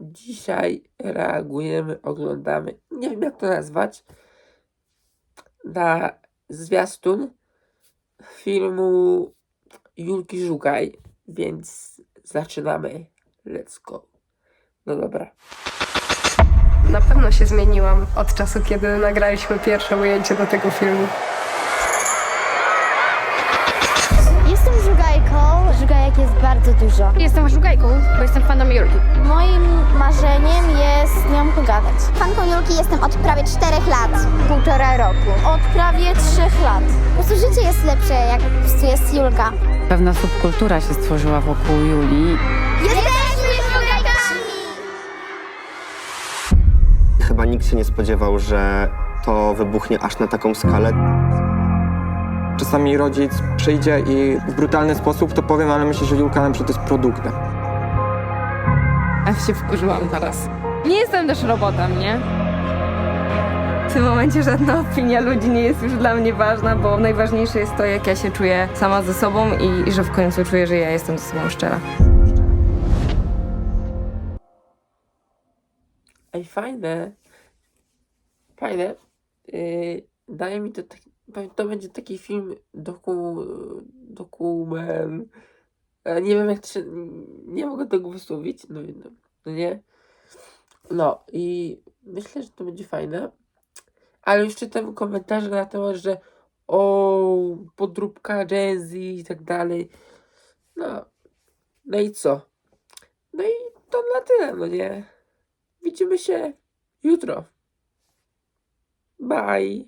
Dzisiaj reagujemy, oglądamy, nie wiem jak to nazwać, na zwiastun filmu Julki Żugaj, więc zaczynamy. Let's go. No dobra. Na pewno się zmieniłam od czasu, kiedy nagraliśmy pierwsze ujęcie do tego filmu. Jest bardzo dużo. Jestem żugajką, bo jestem fanem Julki. Moim marzeniem jest z nią pogadać. Fanką Julki jestem od prawie 4 lat. Półtora roku. Od prawie 3 lat. Po prostu życie jest lepsze, jak po prostu jest Julka. Pewna subkultura się stworzyła wokół Julii. Jesteśmy żugajkami! Chyba nikt się nie spodziewał, że to wybuchnie aż na taką skalę. Czasami rodzic przyjdzie i w brutalny sposób to powiem, ale myślę, że Julka na przykład jest produktem. Aż się wkurzyłam teraz. Nie jestem też robotem, nie? W tym momencie żadna opinia ludzi nie jest już dla mnie ważna, bo najważniejsze jest to, jak ja się czuję sama ze sobą i, i że w końcu czuję, że ja jestem ze sobą szczera. Ej, fajne. Fajne. Yy, daje mi to taki, to będzie taki film doku, dokument. E, Nie wiem jak to się, nie mogę tego wysłowić, no, no, no nie. No i myślę, że to będzie fajne. Ale już czytam komentarze na temat, że o, podróbka Gen i tak dalej. No, no i co? No i to na tyle, no nie? Widzimy się jutro. Bye.